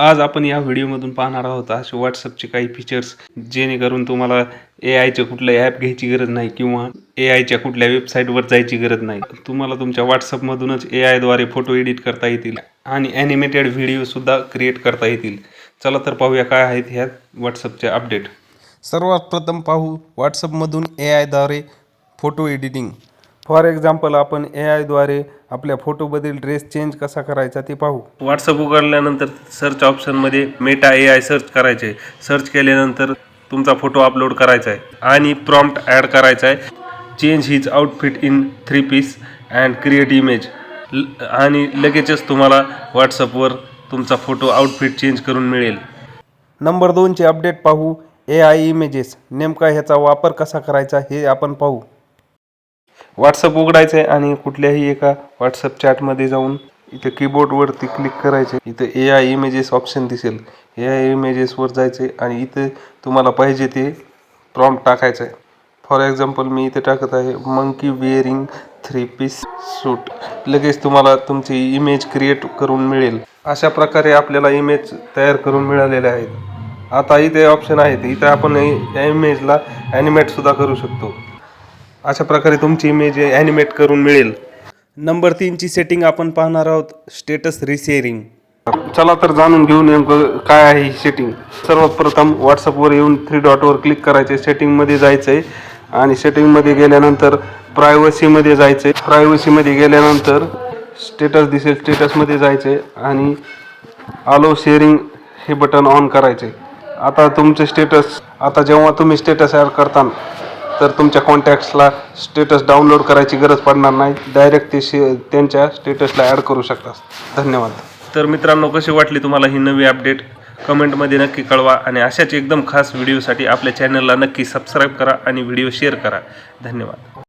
आज आपण या व्हिडिओमधून पाहणार आहोत असे व्हॉट्सअपचे काही फीचर्स जेणेकरून तुम्हाला ए आयच्या कुठलं ॲप घ्यायची गरज नाही किंवा ए आयच्या कुठल्या वेबसाईटवर जायची गरज नाही. तुम्हाला तुमच्या व्हॉट्सअपमधूनच ए आयद्वारे फोटो एडिट करता येतील आणि ॲनिमेटेड व्हिडिओसुद्धा क्रिएट करता येतील. चला तर पाहूया काय आहेत ह्या व्हॉट्सअपचे अपडेट सर्वात प्रथम पाहू व्हॉट्सअपमधून ए आयद्वारे फोटो एडिटिंग फॉर एक्झाम्पल आपण ए आयद्वारे आपल्या फोटोमधील ड्रेस चेंज कसा करायचा ते पाहू. व्हॉट्सअप उघडल्यानंतर सर्च ऑप्शनमध्ये मेटा ए आय सर्च करायचे. सर्च केल्यानंतर तुमचा फोटो अपलोड करायचा आहे आणि प्रॉम्प्ट ॲड करायचा आहे. Change his outfit in three piece and create image आणि लगेचच तुम्हाला व्हॉट्सअपवर तुमचा फोटो आउटफिट चेंज करून मिळेल. नंबर दोनचे अपडेट पाहू ए आय इमेजेस नेमका ह्याचा वापर कसा करायचा हे आपण पाहू. व्हॉट्सअप उघडायचं आहे आणि कुठल्याही एका व्हॉट्सअप चॅटमध्ये जाऊन इथे कीबोर्डवरती क्लिक करायचे इथे ए आय इमेजेस ऑप्शन दिसेल. ए आय इमेजेसवर जायचे आणि इथे तुम्हाला पाहिजे ते प्रॉम टाकायचं आहे. फॉर एक्झाम्पल मी इथे टाकत आहे monkey wearing three piece suit लगेच तुम्हाला तुमची इमेज क्रिएट करून मिळेल. अशा प्रकारे आपल्याला इमेज तयार करून मिळालेले आहेत. आता इथे ऑप्शन आहेत इथे आपण या इमेजला ॲनिमेटसुद्धा करू शकतो. अशा प्रकारे तुमची इमेज ॲनिमेट करून मिळेल. नंबर तीनची सेटिंग आपण पाहणार आहोत स्टेटस रिशेअरिंग चला तर जाणून घेऊ नेमकं काय आहे ही सेटिंग सर्वात प्रथम व्हॉट्सअपवर येऊन थ्री डॉटवर क्लिक करायचे सेटिंगमध्ये जायचं आहे आणि सेटिंगमध्ये गेल्यानंतर प्रायव्हसीमध्ये जायचं आहे प्रायव्हसीमध्ये गेल्यानंतर स्टेटस दिसेल स्टेटसमध्ये जायचं आहे आणि आलो शेअरिंग हे बटन ऑन करायचे आता तुमचे स्टेटस आता जेव्हा तुम्ही स्टेटस ॲड करता तर तुमच्या कॉन्टॅक्ट्सला स्टेटस डाउनलोड करायची गरज पडणार नाही. डायरेक्ट ते शे त्यांच्या स्टेटसला ॲड करू शकता. धन्यवाद. तर मित्रांनो कशी वाटली तुम्हाला ही नवी अपडेट कमेंटमध्ये नक्की कळवा आणि अशाच एकदम खास व्हिडिओसाठी आपल्या चॅनलला नक्की सबस्क्राईब करा आणि व्हिडिओ शेअर करा. धन्यवाद.